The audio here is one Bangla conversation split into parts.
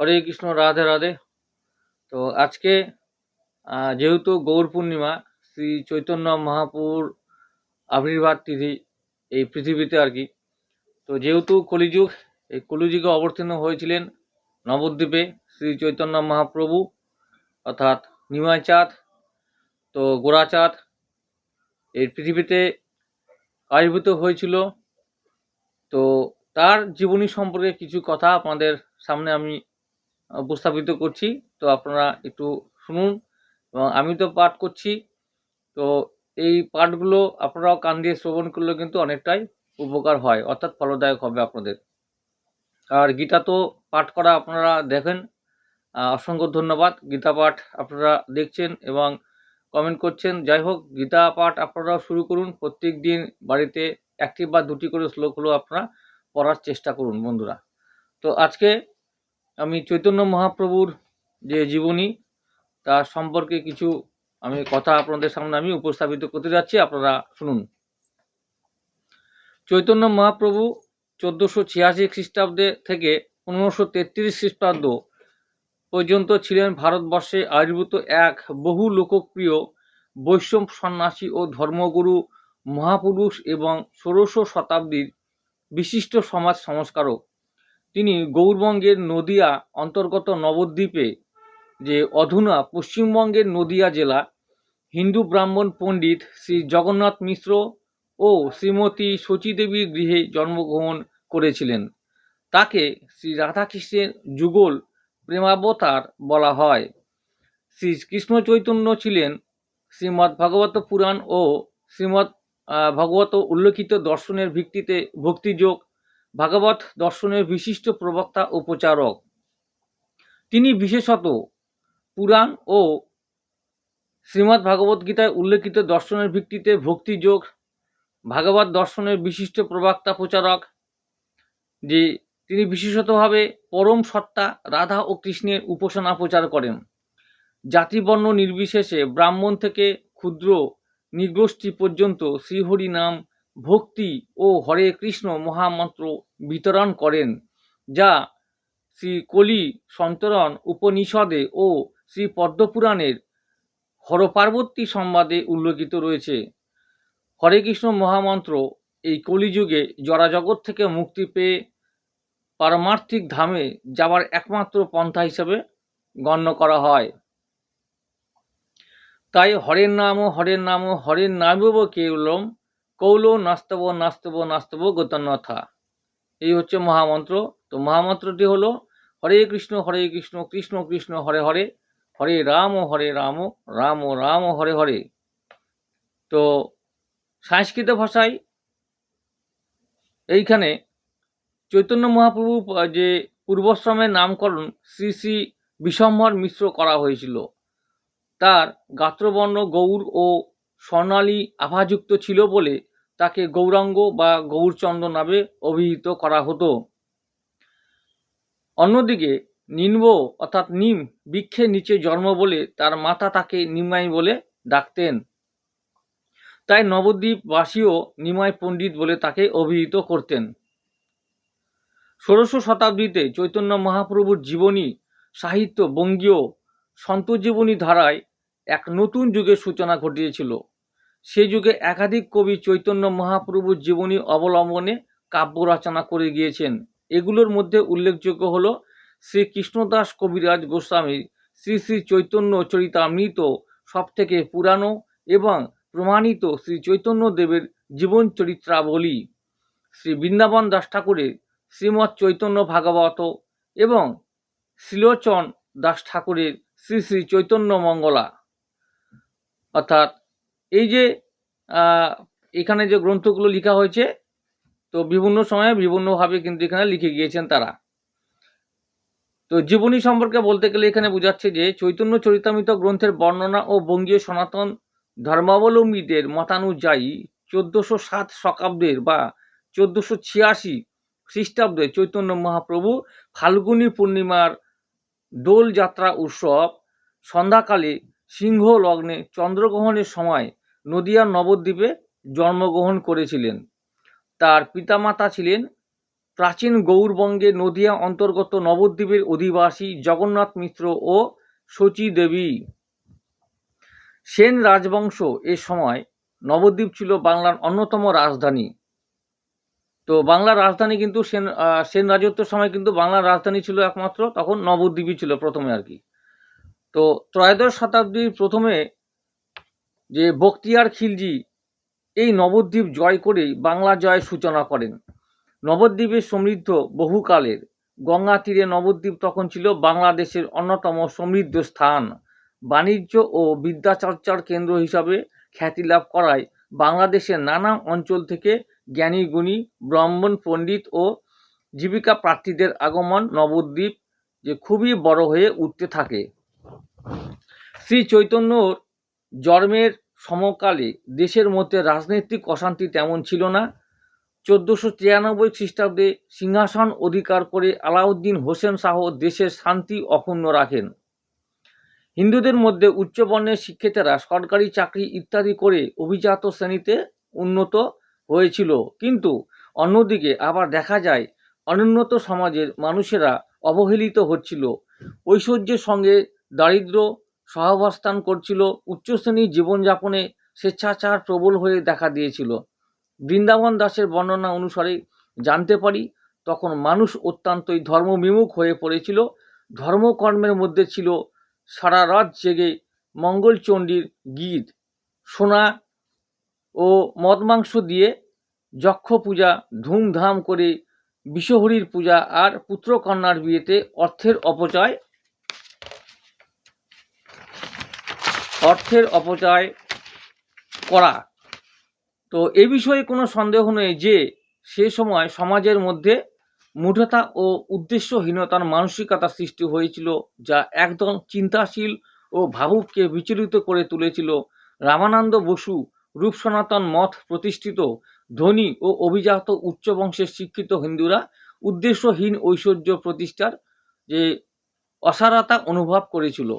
হরে কৃষ্ণ, রাধে রাধে। তো আজকে যেহেতু গৌর পূর্ণিমা, শ্রী চৈতন্য মহাপুর আবির্ভাব তিথি এই পৃথিবীতে আর কি, তো যেহেতু কলিযুগ, এই কলিযুগে অবতীর্ণ হয়েছিলেন নবদ্বীপে শ্রী চৈতন্য মহাপ্রভু, অর্থাৎ নিমাই চাঁদ তো গোড়াচাঁদ এই পৃথিবীতে আবির্ভূত হয়েছিল। তো তার জীবনী সম্পর্কে কিছু কথা আপনাদের সামনে আমি উপস্থাপিত করছি। তো আপনারা একটু শুনুন। এবং আমি তো পাঠ করছি। তো এই পাঠগুলো আপনারাও কান দিয়ে শ্রবণ করলে কিন্তু অনেকটাই উপকার হয়। অর্থাৎ ফলদায়ক হবে আপনাদের। আর গীতা তো পাঠ করা আপনারা দেখেন। অসংখ্য ধন্যবাদ। গীতা পাঠ আপনারা দেখছেন এবং কমেন্ট করছেন। যাই হোক, গীতা পাঠ আপনারাও শুরু করুন। প্রত্যেক দিন বাড়িতে একটি বা দুটি করে শ্লোক হলেও আপনারা পড়ার চেষ্টা করুন বন্ধুরা। তো আজকে আমি চৈতন্য মহাপ্রভুর যে জীবনী, তার সম্পর্কে কিছু আমি কথা আপনাদের সামনে আমি উপস্থাপিত করতে যাচ্ছি, আপনারা শুনুন। চৈতন্য মহাপ্রভু চোদ্দোশো ছিয়াশি খ্রিস্টাব্দে থেকে পনেরোশো তেত্রিশ খ্রিস্টাব্দ পর্যন্ত ছিলেন ভারতবর্ষে আবির্ভূত এক বহু লোকপ্রিয় বৈষ্ণব সন্ন্যাসী ও ধর্মগুরু মহাপুরুষ এবং ষোড়শ শতাব্দীর বিশিষ্ট সমাজ সংস্কারক। তিনি গৌরবঙ্গের নদিয়া অন্তর্গত নবদ্বীপে যে অধুনা পশ্চিমবঙ্গের নদিয়া জেলা হিন্দু ব্রাহ্মণ পণ্ডিত শ্রী জগন্নাথ মিশ্র ও শ্রীমতী শচীদেবীর গৃহে জন্মগ্রহণ করেছিলেন। তাকে শ্রী রাধাকৃষ্ণের যুগল প্রেমাবতার বলা হয়। শ্রী কৃষ্ণ চৈতন্য ছিলেন শ্রীমদ্ ভাগবত পুরাণ ও শ্রীমদ্ আহ, ভগবত উল্লেখিত দর্শনের ভিত্তিতে ভক্তিযোগ ভাগবত দর্শনের বিশিষ্ট প্রবক্তা ও প্রচারক। তিনি বিশেষত পুরাণ ও শ্রীমদ্ ভাগবত গীতায় উল্লেখিত দর্শনের ভিত্তিতে ভক্তিযোগ ভাগবত দর্শনের বিশিষ্ট প্রবক্তা প্রচারক, যে তিনি বিশেষতভাবে পরম সত্তা, রাধা ও কৃষ্ণের উপাসনা প্রচার করেন। জাতিবর্ণ নির্বিশেষে ব্রাহ্মণ থেকে ক্ষুদ্র নিগোষ্ঠী পর্যন্ত শ্রীহরি নাম ভক্তি ও হরে কৃষ্ণ মহামন্ত্র বিতরণ করেন, যা শ্রী কলি সন্তরণ উপনিষদে ও শ্রী পদ্মপুরাণের হরপার্বতী সংবাদে উল্লেখিত রয়েছে। হরে কৃষ্ণ মহামন্ত্র এই কলিযুগে জরাজগৎ থেকে মুক্তি পেয়ে পারমার্থিক ধামে যাওয়ার একমাত্র পন্থা হিসেবে গণ্য করা হয়। তাই হরের নাম হরের নাম, হরের নামব কেবলম কৌল নাস্তব নাস্তব নাস্তব গতন্যথা এই হচ্ছে মহামন্ত্র। তো মহামন্ত্রটি হলো, হরে কৃষ্ণ হরে কৃষ্ণ কৃষ্ণ কৃষ্ণ, হরে হরে হরে রাম হরে রাম রাম রাম, হরে হরে। তো সংস্কৃত ভাষায় এইখানে চৈতন্য মহাপ্রভু যে পূর্বশ্রমের নামকরণ শ্রী শ্রী বিষম্বর মিশ্র করা হয়েছিল, তার গাত্রবর্ণ গৌর ও স্বর্ণালী আভাযুক্ত ছিল বলে তাকে গৌরাঙ্গ বা গৌরচন্দ্র নামে অভিহিত করা হতো। অন্যদিকে নিম্ব অর্থাৎ নিম বৃক্ষের নিচে জন্ম বলে তার মাতা তাকে নিমাই বলে ডাকতেন। তাই নবদ্বীপবাসীও নিমাই পণ্ডিত বলে তাকে অভিহিত করতেন। ষোড়শ শতাব্দীতে চৈতন্য মহাপ্রভুর জীবনী, সাহিত্য, বঙ্গীয় সন্তজীবনী ধারায় এক নতুন যুগের সূচনা ঘটিয়েছিল। সেই যুগে একাধিক কবি চৈতন্য মহাপ্রভুর জীবনী অবলম্বনে কাব্য রচনা করে গিয়েছেন। এগুলোর মধ্যে উল্লেখযোগ্য হল শ্রী কৃষ্ণদাস কবিরাজ গোস্বামীর শ্রী শ্রী চৈতন্য চরিতামৃত সব থেকে পুরানো এবং প্রমাণিত শ্রী চৈতন্য দেবের জীবন চরিত্রাবলী, শ্রী বৃন্দাবন দাস ঠাকুরের শ্রীমৎ চৈতন্য ভাগবত এবং শ্রীলোচন দাস ঠাকুরের শ্রী শ্রী চৈতন্য মঙ্গলা। অর্থাৎ এই যে এখানে যে গ্রন্থগুলো লেখা হয়েছে, তো বিভিন্ন সময়ে বিভিন্নভাবে কিন্তু এখানে লিখে গিয়েছেন তারা। তো জীবনী সম্পর্কে বলতে গেলে এখানে বোঝাচ্ছে যে, চৈতন্য চরিতামৃত গ্রন্থের বর্ণনা ও বঙ্গীয় সনাতন ধর্মাবলম্বীদের মতানুযায়ী চোদ্দোশো সাত শকাব্দের বা চোদ্দোশো ছিয়াশি খ্রিস্টাব্দে চৈতন্য মহাপ্রভু ফাল্গুনী পূর্ণিমার দোল যাত্রা উৎসব সন্ধ্যাকালে সিংহ লগ্নে চন্দ্রগ্রহণের সময় নদিয়ার নবদ্বীপে জন্মগ্রহণ করেছিলেন। তার পিতামাতা ছিলেন প্রাচীন গৌরবঙ্গে নদিয়া অন্তর্গত নবদ্বীপের অধিবাসী জগন্নাথ মিত্র ও শচী দেবী। সেন রাজবংশ এ সময় নবদ্বীপ ছিল বাংলার অন্যতম রাজধানী। তো বাংলার রাজধানী কিন্তু সেন সেন রাজত্বের সময় কিন্তু বাংলার রাজধানী ছিল একমাত্র, তখন নবদ্বীপই ছিল প্রথমে আর কি। তো ত্রয়োদশ শতাব্দীর প্রথমে যে বখতিয়ার খিলজি এই নবদ্বীপ জয় করেই বাংলা জয়ের সূচনা করেন। নবদ্বীপের সমৃদ্ধ বহুকালের গঙ্গা তীরে নবদ্বীপ তখন ছিল বাংলাদেশের অন্যতম সমৃদ্ধ স্থান। বাণিজ্য ও বিদ্যাচর্চার কেন্দ্র হিসাবে খ্যাতি লাভ করায় বাংলাদেশের নানা অঞ্চল থেকে জ্ঞানী, গুণী, ব্রাহ্মণ, পণ্ডিত ও জীবিকা প্রার্থীদের আগমন নবদ্বীপ যে খুবই বড় হয়ে উঠতে থাকে। শ্রী চৈতন্যর জন্মের সমকালে দেশের মধ্যে রাজনৈতিক অশান্তি তেমন ছিল না। চোদ্দোশো তিরানব্বই খ্রিস্টাব্দে সিংহাসন অধিকার করে আলাউদ্দিন হোসেন শাহ দেশের শান্তি অক্ষুণ্ণ রাখেন। হিন্দুদের মধ্যে উচ্চবর্ণের শিক্ষিতেরা সরকারি চাকরি ইত্যাদি করে অভিজাত শ্রেণীতে উন্নত হয়েছিল। কিন্তু অন্যদিকে আবার দেখা যায়, অনুন্নত সমাজের মানুষেরা অবহেলিত হচ্ছিল। ঐশ্বর্যের সঙ্গে দারিদ্র সহাবস্থান করছিল, উচ্চশ্রেণীর জীবনযাপনে স্বেচ্ছাচার প্রবল হয়ে দেখা দিয়েছিল। বৃন্দাবন দাসের বর্ণনা অনুসারে জানতে পারি, তখন মানুষ অত্যন্তই ধর্মবিমুখ হয়ে পড়েছিল। ধর্মকর্মের মধ্যে ছিল সারা রাত জেগে মঙ্গলচণ্ডীর গীত, সোনা ও মদ মাংস দিয়ে যক্ষ পূজা, ধুমধাম করে বিশ্বহরির পূজা আর পুত্রকন্যার বিয়েতে অর্থের অপচয় অর্থের অপচয় করা। তো এ বিষয়ে কোনো সন্দেহ নেই যে সে সময় সমাজের মধ্যে মুঠতা ও উদ্দেশ্যহীনতার মানসিকতা সৃষ্টি হয়েছিল, যা একদম চিন্তাশীল ও ভাবুককে বিচলিত করে তুলেছিল। রামানন্দ বসু রূপ সনাতন মঠ প্রতিষ্ঠিত ধনী ও অভিজাত উচ্চ বংশের শিক্ষিত হিন্দুরা উদ্দেশ্যহীন ঐশ্বর্য প্রতিষ্ঠার যে অসারতা অনুভব করেছিল।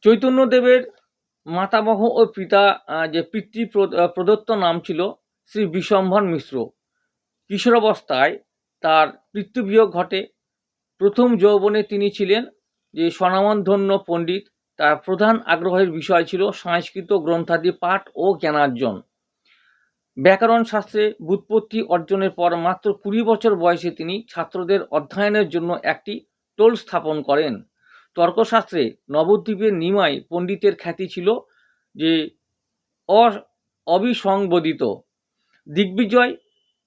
চৈতন্যদেবের মাতামহ ও পিতা যে পিতৃ প্র- প্রদত্ত নাম ছিল শ্রী বিশম্ভর মিশ্র। কিশোরাবস্থায় তার মৃত্যুবিয়োগ ঘটে। প্রথম যৌবনে তিনি ছিলেন যে স্বনামধন্য পণ্ডিত। তার প্রধান আগ্রহের বিষয় ছিল সংস্কৃত গ্রন্থাদি পাঠ ও জ্ঞানার্জন। ব্যাকরণ শাস্ত্রে ব্যুৎপত্তি অর্জনের পর মাত্র কুড়ি বছর বয়সে তিনি ছাত্রদের অধ্যয়নের জন্য একটি টোল স্থাপন করেন। তর্কশাস্ত্রে নবদ্বীপের নিমাই পণ্ডিতের খ্যাতি ছিল যে অ- অবিসংবদিত। দিগ্বিজয়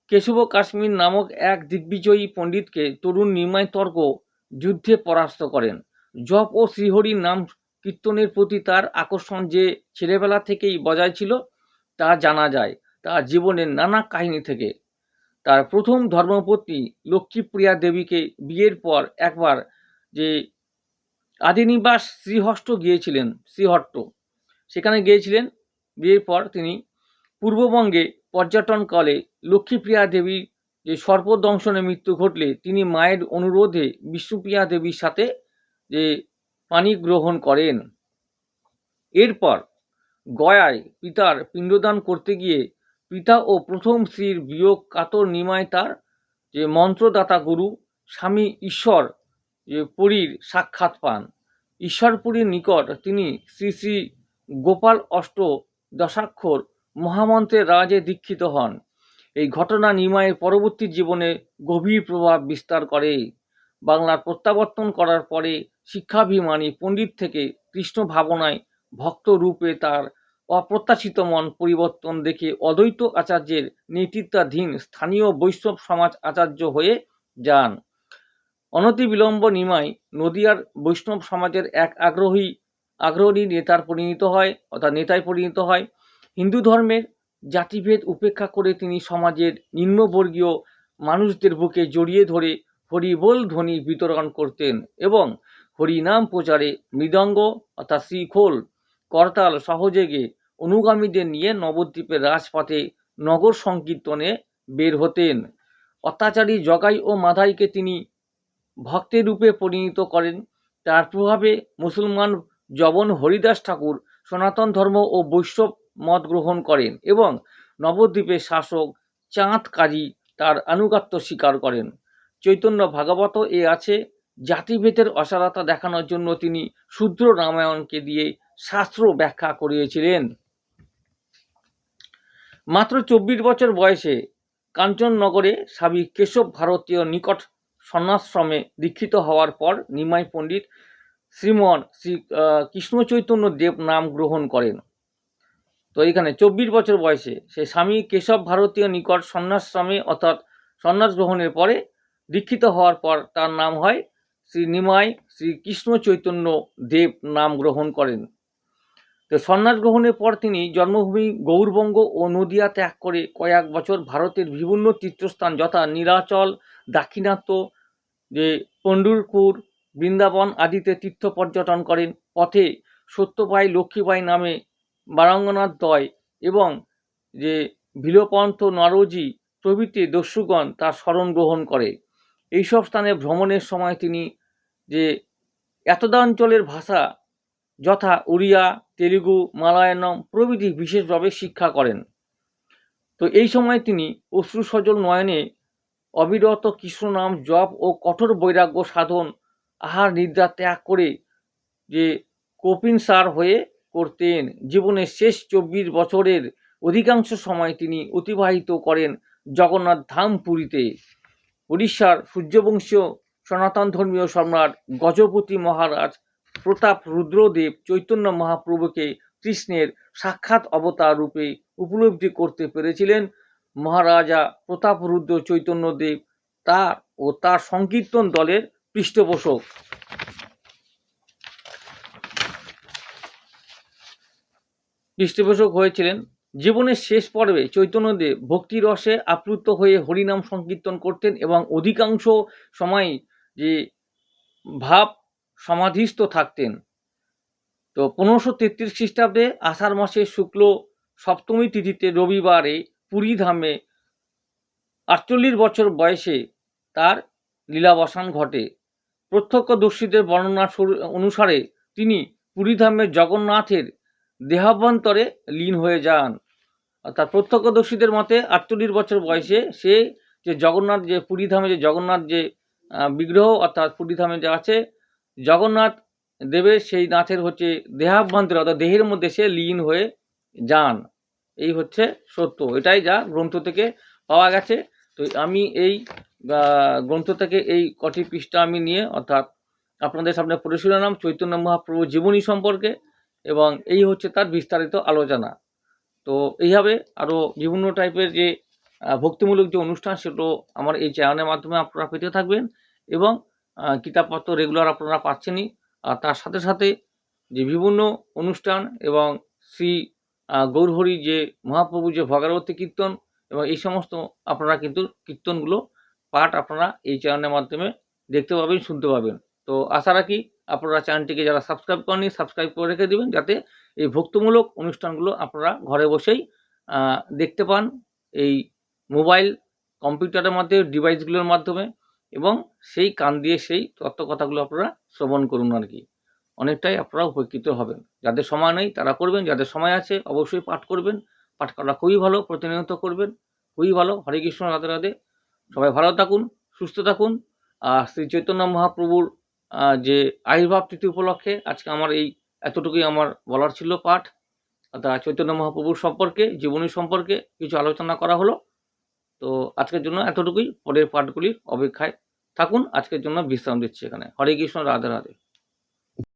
কেশব কাশ্মীর নামক এক দিগ্বিজয়ী পণ্ডিতকে তরুণ নিমাই তর্ক যুদ্ধে পরাস্ত করেন। জপ ও শ্রীহরির নাম কীর্তনের প্রতি তার আকর্ষণ যে ছেলেবেলা থেকেই বজায় ছিল তা জানা যায়। তার জীবনের নানা কাহিনী থেকে। তার প্রথম ধর্মপত্নী লক্ষ্মীপ্রিয়া দেবীকে বিয়ের পর একবার যে আদিনিবাস শ্রীহট্ট গিয়েছিলেন, শ্রীহট্ট। সেখানে গিয়েছিলেন, বিয়ের পর তিনি পূর্ববঙ্গে পর্যটনকালে লক্ষ্মীপ্রিয়া দেবীর যে সর্পদংশনে মৃত্যু ঘটলে তিনি মায়ের অনুরোধে বিষ্ণুপ্রিয়া দেবীর সাথে যে পানি গ্রহণ করেন। এরপর গয়ায় পিতার পিণ্ডদান করতে গিয়ে পিতা ও প্রথম স্ত্রীর বিয়োগ কাতর নিমায় তার যে মন্ত্রদাতা গুরু, স্বামী ঈশ্বর পুরীর সাক্ষাৎ পান। ঈশ্বরপুরীর নিকট তিনি শ্রী শ্রী গোপাল অষ্ট দশাক্ষর মহামন্ত্রের রাজে দীক্ষিত হন। এই ঘটনা নিমায়ের পরবর্তী জীবনে গভীর প্রভাব বিস্তার করে। বাংলার প্রত্যাবর্তন করার পরে শিক্ষাভিমানী পণ্ডিত থেকে কৃষ্ণ ভাবনায় ভক্ত রূপে তার অপ্রত্যাশিত মন পরিবর্তন দেখে অদ্বৈত আচার্যের নেতৃত্বাধীন স্থানীয় বৈষ্ণব সমাজ আচার্য হয়ে যান। অনতিবিলম্ব নিমাই নদিয়ার বৈষ্ণব সমাজের এক আগ্রহী আগ্রহী নেতার পরিণত হয়, অর্থাৎ নেতায় পরিণত হয়। হিন্দু ধর্মের জাতিভেদ উপেক্ষা করে তিনি সমাজের নিম্নবর্গীয় মানুষদের বুকে জড়িয়ে ধরে হরিবোল ধ্বনি বিতরণ করতেন এবং হরিনাম প্রচারে মৃদঙ্গ, অর্থাৎ শ্রীখোল, করতাল, সহযোগে অনুগামীদের নিয়ে নবদ্বীপের রাজপথে নগর সংকীর্তনে বের হতেন। অত্যাচারী জগাই ও মাধাইকে তিনি ভক্তের রূপে পরিণত করেন। তার প্রভাবে মুসলমান জবন হরিদাস ঠাকুর সনাতন ধর্ম ও বৈষ্ণব মত গ্রহণ করেন এবং নবদ্বীপের শাসক চাঁদ কাজী তার আনুগত্য স্বীকার করেন। চৈতন্য ভাগবত এ আছে, জাতিভেদের অসারতা দেখানোর জন্য তিনি শূদ্র রামায়ণকে দিয়ে শাস্ত্র ব্যাখ্যা করিয়েছিলেন। মাত্র চব্বিশ বছর বয়সে কাঞ্চননগরে স্বামী কেশব ভারতীয় নিকট সন্ন্যাশ্রমে দীক্ষিত হওয়ার পর নিমাই পণ্ডিত শ্রীমন শ্রী কৃষ্ণ চৈতন্য দেব নাম গ্রহণ করেন। তো এখানে চব্বিশ বছর বয়সে সে স্বামী কেশব ভারতীয় নিকট সন্ন্যাশ্রমে অর্থাৎ সন্ন্যাস গ্রহণের পরে দীক্ষিত হওয়ার পর তার নাম হয় শ্রী নিমাই শ্রী কৃষ্ণ চৈতন্য দেব নাম গ্রহণ করেন। তো সন্ন্যাস গ্রহণের পর তিনি জন্মভূমি গৌরবঙ্গ ও নদিয়া ত্যাগ করে কয়েক বছর ভারতের বিভিন্ন তীর্থস্থান যথা নীলাচল, দাক্ষিণাত্য যে পণ্ডুরপুর, বৃন্দাবন আদিতে তীর্থ পর্যটন করেন। পথে সত্যবাই লক্ষ্মীবাই নামে বারাঙ্গনাথ দয় এবং যে বিলোপন্থ নরজি প্রভৃতি দস্যুগণ তার স্মরণ গ্রহণ করে। এইসব স্থানে ভ্রমণের সময় তিনি যে এতদাঞ্চলের ভাষা, যথা উড়িয়া, তেলুগু, মালায়ালম প্রভৃতি বিশেষভাবে শিক্ষা করেন। তো এই সময় তিনি অশ্রু সজল নয়নে অবিরত কৃষ্ণ নাম জপ ও কঠোর বৈরাগ্য সাধন আহার নিদ্রা ত্যাগ করে যে কপিন সার হয়ে করতেন। জীবনের শেষ চব্বিশ বছরের অধিকাংশ সময় তিনি অতিবাহিত করেন জগন্নাথ ধাম পুরীতে। উড়িষ্যার সূর্যবংশীয় সনাতন ধর্মীয় সম্রাট গজপতি মহারাজ প্রতাপ রুদ্রদেব চৈতন্য মহাপ্রভুকে কৃষ্ণের সাক্ষাৎ অবতার রূপে উপলব্ধি করতে পেরেছিলেন। মহারাজা প্রতাপ রুদ্র চৈতন্যদেব তার ও তার সংকীর্তন দলের পৃষ্ঠপোষক। পৃষ্ঠপোষক হয়েছিলেন। জীবনের শেষ পর্বে চৈতন্যদেব ভক্তিরসে আপ্লুত হয়ে হরিনাম সংকীর্তন করতেন এবং অধিকাংশ সময় যে ভাব সমাধিস্থ থাকতেন। তো পনেরোশো তেত্রিশ খ্রিস্টাব্দে আষাঢ় মাসের শুক্ল সপ্তমী তিথিতে রবিবারে পুরীধামে আটচল্লিশ বছর বয়সে তার লীলাবসান ঘটে। প্রত্যক্ষদর্শীদের বর্ণনা অনুসারে তিনি পুরীধামের জগন্নাথের দেহাভ্যন্তরে লীন হয়ে যান। অর্থাৎ প্রত্যক্ষদর্শীদের মতে আটচল্লিশ বছর বয়সে সে যে জগন্নাথ যে পুরীধামে যে জগন্নাথ যে বিগ্রহ অর্থাৎ পুরীধামে যে আছে, জগন্নাথ দেবের সেই নাথের হচ্ছে দেহাভ্যন্তরে অর্থাৎ দেহের মধ্যে সে লীন হয়ে যান। এই হচ্ছে সত্য। এটাই যা গ্রন্থ থেকে পাওয়া গেছে। তো আমি এই গ্রন্থ থেকে এই কটি পৃষ্ঠা আমি নিয়ে, অর্থাৎ আপনাদের সামনে পড়ে শুনালাম চৈতন্য মহাপ্রভু জীবনী সম্পর্কে এবং এই হচ্ছে তার বিস্তারিত আলোচনা। তো এইভাবে আরও বিভিন্ন টাইপের যে ভক্তিমূলক যে অনুষ্ঠান সেগুলো আমার এই চ্যানেলের মাধ্যমে আপনারা পেতে থাকবেন এবং কিতাবপত্র রেগুলার আপনারা পাচ্ছেনই। আর তার সাথে সাথে যে বিভিন্ন অনুষ্ঠান এবং শ্রী গৌরহরি যে মহাপ্রভু যে ভগারবতী কীর্তন এবং এই সমস্ত আপনারা কিন্তু কীর্তনগুলো পাঠ আপনারা এই চ্যানেলের মাধ্যমে দেখতে পাবেন, শুনতে পাবেন। তো আশা রাখি আপনারা চ্যানেলটিকে যারা সাবস্ক্রাইব করেনি সাবস্ক্রাইব করে রেখে দেবেন যাতে এই ভক্তমূলক অনুষ্ঠানগুলো আপনারা ঘরে বসেই দেখতে পান এই মোবাইল কম্পিউটারের মাধ্যমে, ডিভাইসগুলোর মাধ্যমে এবং সেই কান দিয়ে সেই তত্ত্ব কথাগুলো আপনারা শ্রবণ করুন আর কি। অনেকটাই আপনারা উপকৃত হবেন। যাদের সময় নেই, তারা করবেন, যাদের সময় আছে, অবশ্যই পাঠ করবেন। পাঠ করা খুবই ভালো, প্রতিনিয়ত করবেন, খুবই ভালো। হরে কৃষ্ণ, রাধে রাধে। সবাই ভালো থাকুন, সুস্থ থাকুন। আর শ্রী চৈতন্য মহাপ্রভুর যে আবির্ভাব তিথি উপলক্ষে আজকে আমার এই, এতটুকুই আমার বলার ছিল পাঠ। অর্থাৎ চৈতন্য মহাপ্রভুর সম্পর্কে, জীবনী সম্পর্কে কিছু আলোচনা করা হলো। তো আজকের জন্য এতটুকুই। পরের পাঠগুলির অপেক্ষায় থাকুন। আজকের জন্য বিশ্রাম দিচ্ছি এখানে। হরে কৃষ্ণ, রাধে রাধে।